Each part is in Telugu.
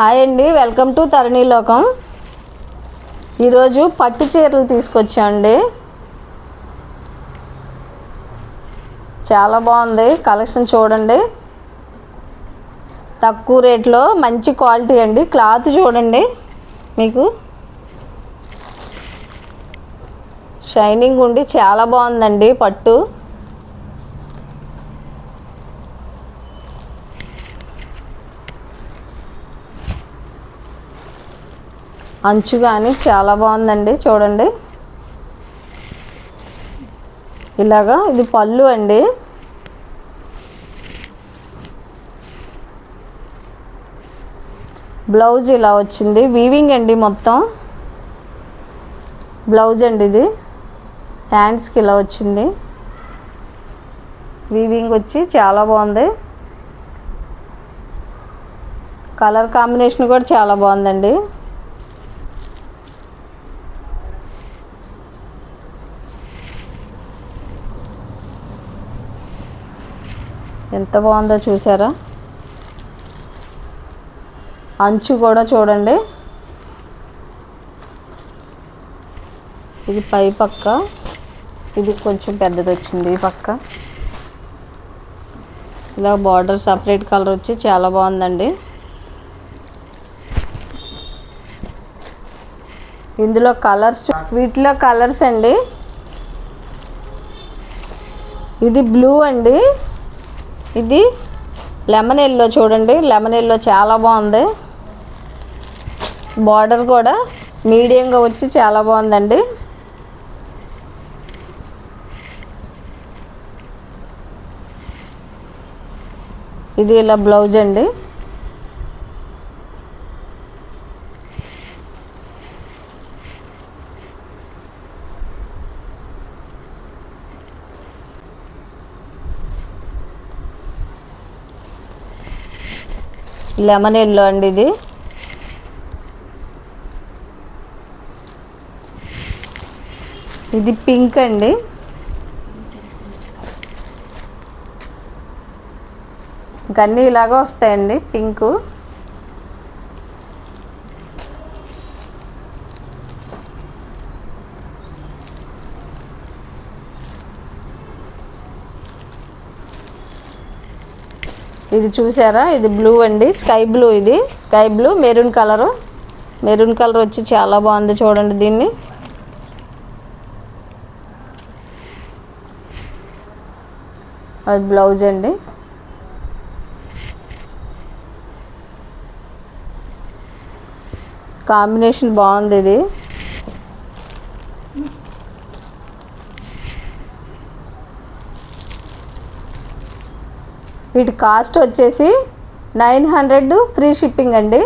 హాయ్ అండి వెల్కమ్ టు తరుణీ లోకం. ఈరోజు పట్టు చీరలు తీసుకొచ్చామండి చాలా బాగుంది కలెక్షన్ చూడండి. తక్కువ రేట్లో మంచి క్వాలిటీ అండి క్లాత్ చూడండి మీకు. షైనింగ్ ఉండి చాలా బాగుందండి పట్టు. అంచు కానీ చాలా బాగుందండి చూడండి. ఇలాగా ఇది పళ్ళు అండి. బ్లౌజ్ ఇలా వచ్చింది వీవింగ్ అండి మొత్తం. బ్లౌజ్ అండి ఇది. హ్యాండ్స్కి ఇలా వచ్చింది. వీవింగ్ వచ్చి చాలా బాగుంది. కలర్ కాంబినేషన్ కూడా చాలా బాగుందండి. ఎంత బాగుందో చూసారా? అంచు కూడా చూడండి. ఇది పై పక్క. ఇది కొంచెం పెద్దది వచ్చింది ఈ పక్క. ఇలా బార్డర్ సపరేట్ కలర్ వచ్చి చాలా బాగుందండి. ఇందులో కలర్స్ వీటిలో కలర్స్ అండి. ఇది బ్లూ అండి. ఇది లెమన్ ఎల్లో చూడండి. లెమన్ ఎల్లో చాలా బాగుంది. బార్డర్ కూడా మీడియంగా వచ్చి చాలా బాగుందండి. ఇది ఇలా బ్లౌజ్ అండి. లెమన్ ఎల్లో అండి ఇది. ఇది పింక్ అండి. ఇంకన్నీ ఇలాగ వస్తాయండి పింకు. ఇది చూసారా? ఇది బ్లూ అండి. స్కై బ్లూ ఇది. Sky blue maroon colour maroon colour వచ్చి చాలా బాగుంది చూడండి దీన్ని. అది బ్లౌజ్ అండి. కాంబినేషన్ బాగుంది ఇది. వీటి కాస్ట్ వచ్చేసి నైన్ హండ్రెడ్ ఫ్రీ షిప్పింగ్ అండి.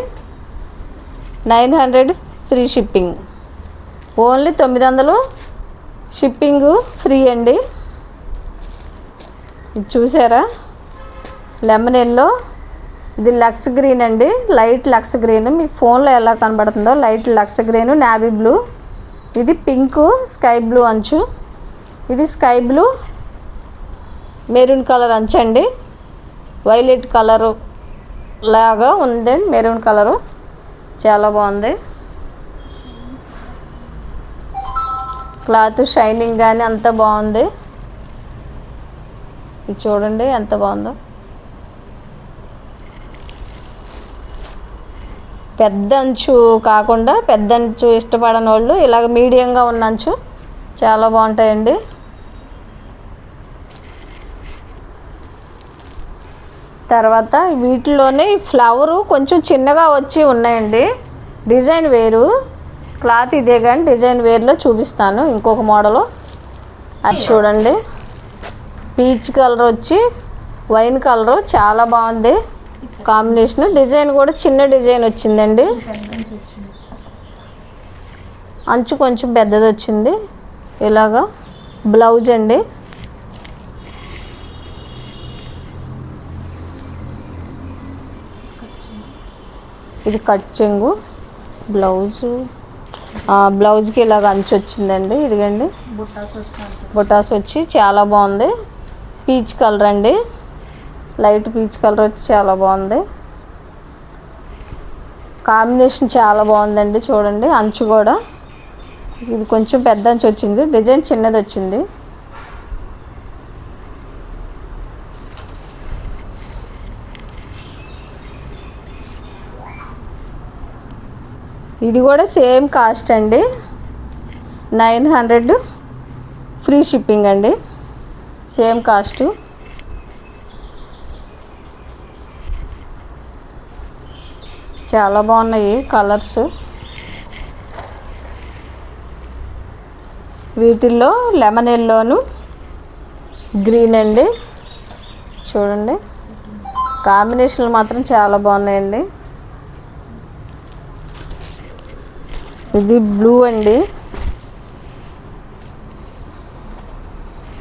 Nine hundred free shipping. Only తొమ్మిది వందలు షిప్పింగ్ ఫ్రీ అండి. ఇది చూసారా? లెమన్ ఎల్లో ఇది లక్స్ గ్రీన్ అండి. Light lux green. మీకు ఫోన్లో ఎలా కనబడుతుందో light lux green navy blue. ఇది పింక్ స్కై బ్లూ అంచు. ఇది స్కై బ్లూ మెరూన్ కలర్ అంచు అండి. వైలెట్ కలరు లాగా ఉంది మెరూన్ కలరు. చాలా బాగుంది. క్లాత్ షైనింగ్ కానీ అంత బాగుంది. ఇది చూడండి ఎంత బాగుందో. పెద్ద అంచు కాకుండా పెద్ద అంచు ఇష్టపడని వాళ్ళు ఇలాగ మీడియంగా ఉన్న అంచు చాలా బాగుంటాయండి. తర్వాత వీటిలోనే ఫ్లవరు కొంచెం చిన్నగా వచ్చి ఉన్నాయండి. డిజైన్ వేరు. క్లాత్ ఇదే కానీ డిజైన్ వేరులో చూపిస్తాను ఇంకొక మోడలు. అది చూడండి. పీచ్ కలర్ వచ్చి వైన్ కలరు చాలా బాగుంది. కాంబినేషన్ డిజైన్ కూడా చిన్న డిజైన్ వచ్చిందండి. అంచు కొంచెం పెద్దది వచ్చింది. ఇలాగా బ్లౌజ్ అండి. ఇది కట్ చెంగు బ్లౌజు. బ్లౌజ్కి ఇలాగ అంచు వచ్చిందండి ఇదిగండి. బుటాస్ వచ్చి చాలా బాగుంది. పీచ్ కలర్ అండి. లైట్ పీచ్ కలర్ వచ్చి చాలా బాగుంది. కాంబినేషన్ చాలా బాగుందండి చూడండి అంచు కూడా. ఇది కొంచెం పెద్ద అంచు వచ్చింది డిజైన్ చిన్నది వచ్చింది. ఇది కూడా సేమ్ కాస్ట్ అండి. నైన్ హండ్రెడ్ ఫ్రీ షిప్పింగ్ అండి. Same cost. చాలా బాగున్నాయి కలర్స్. వీటిల్లో లెమన్ ఎల్లోను గ్రీన్ అండి. చూడండి. కాంబినేషన్లు మాత్రం చాలా బాగున్నాయండి. ఇది బ్లూ అండి.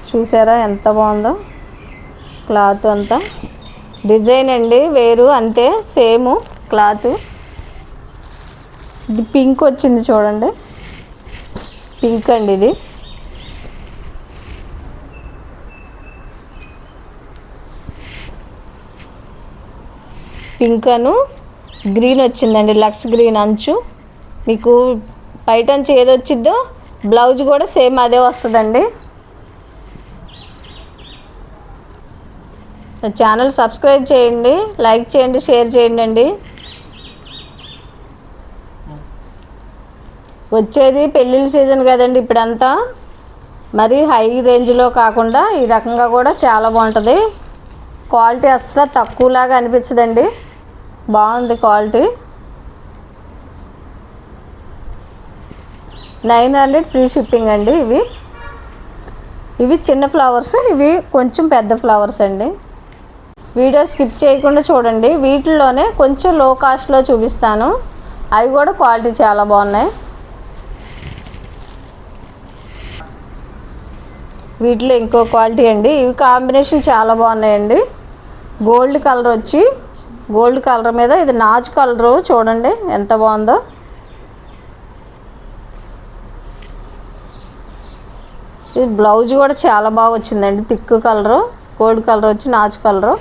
చూసారా ఎంత బాగుందో? క్లాత్ అంతా. డిజైన్ అండి వేరు అంతే సేమ్ క్లాత్. ఇది పింక్ వచ్చింది చూడండి. పింక్ అండి ఇది. పింక్ అను. గ్రీన్ వచ్చిందండి లక్స్ గ్రీన్ అంచు. మీకు బయట ఏది వచ్చిద్దో బ్లౌజ్ కూడా సేమ్ అదే వస్తుందండి. ఛానల్ సబ్స్క్రైబ్ చేయండి లైక్ చేయండి షేర్ చేయండి అండి. వచ్చేది పెళ్ళిళ్ళ సీజన్ కదండి ఇప్పుడంతా. మరి హై రేంజ్లో కాకుండా ఈ రకంగా కూడా చాలా బాగుంటుంది. క్వాలిటీ అస్సలు తక్కువలాగా అనిపించదండి. బాగుంది quality nine hundred free shipping అండి ఇవి. ఇవి చిన్న ఫ్లవర్స్ ఇవి కొంచెం పెద్ద ఫ్లవర్స్ అండి. వీడియో స్కిప్ చేయకుండా చూడండి. వీటిల్లోనే కొంచెం లో కాస్ట్లో చూపిస్తాను. అవి కూడా క్వాలిటీ చాలా బాగున్నాయి. వీటిలో ఇంకో క్వాలిటీ అండి. ఇవి కాంబినేషన్ చాలా బాగున్నాయండి. గోల్డ్ కలర్ వచ్చి గోల్డ్ కలర్ మీద ఇది నాచు కలరు చూడండి ఎంత బాగుందో. బ్లౌజ్ కూడా చాలా బాగా వచ్చిందండి. థిక్ కలరు గోల్డ్ కలర్ వచ్చి నాచు కలరు.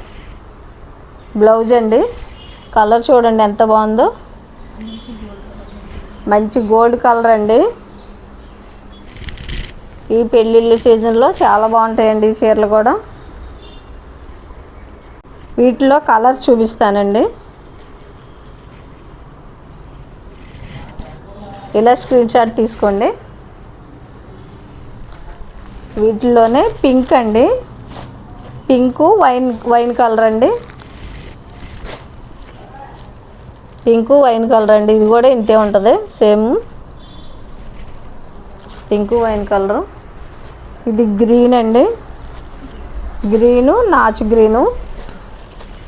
బ్లౌజ్ అండి. కలర్ చూడండి ఎంత బాగుందో. మంచి గోల్డ్ కలర్ అండి. ఈ పెళ్ళిళ్ళ సీజన్లో చాలా బాగుంటాయండి ఈ చీరలు కూడా. వీటిలో కలర్ చూపిస్తానండి. ఇలా స్క్రీన్ షాట్ తీసుకోండి. వీటిలోనే పింక్ అండి. పింకు వైన్ వైన్ కలర్ అండి. పింకు వైన్ కలర్ అండి. ఇది కూడా ఇంతే ఉంటుంది. సేమ్. Pink wine colour. ఇది గ్రీన్ అండి. గ్రీను నాచు గ్రీను.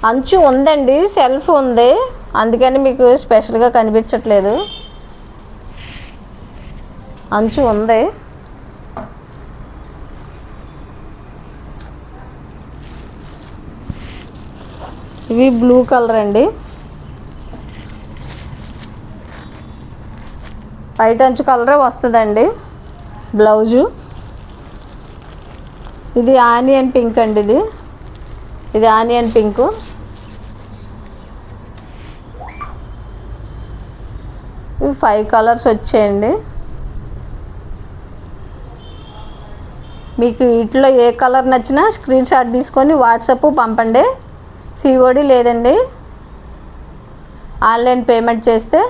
అంచు ఉందండి. సెల్ఫ్ ఉంది. అందుకని మీకు స్పెషల్గా కనిపించట్లేదు. అంచు ఉంది. ఇవి బ్లూ కలర్ అండి. వైట్ అంచు కలరే వస్తుందండి. బ్లౌజు. ఇది ఆనియన్ పింక్ అండి ఇది. ఇది ఆనియన్ పింకు. ఇవి ఫైవ్ కలర్స్ వచ్చాయండి. మీకు వీటిలో ఏ కలర్ నచ్చినా స్క్రీన్ షాట్ తీసుకొని వాట్సాప్ పంపండి. సిఓడి లేదండి. ఆన్లైన్ పేమెంట్ చేస్తే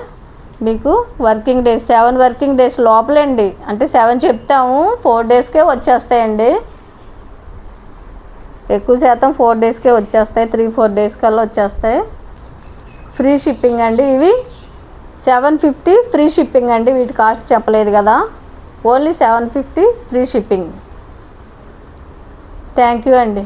మీకు working days seven working days లోపలండి. అంటే సెవెన్ చెప్తాము ఫోర్ డేస్కే వచ్చేస్తాయండి. ఎక్కువ శాతం ఫోర్ డేస్కే వచ్చేస్తాయి త్రీ ఫోర్ డేస్ కల్లా వచ్చేస్తాయి. ఫ్రీ షిప్పింగ్ అండి ఇవి. సెవెన్ ఫిఫ్టీ ఫ్రీ షిప్పింగ్ అండి వీటి కాస్ట్ చెప్పలేదు కదా. Only seven fifty free shipping. Thank you అండి.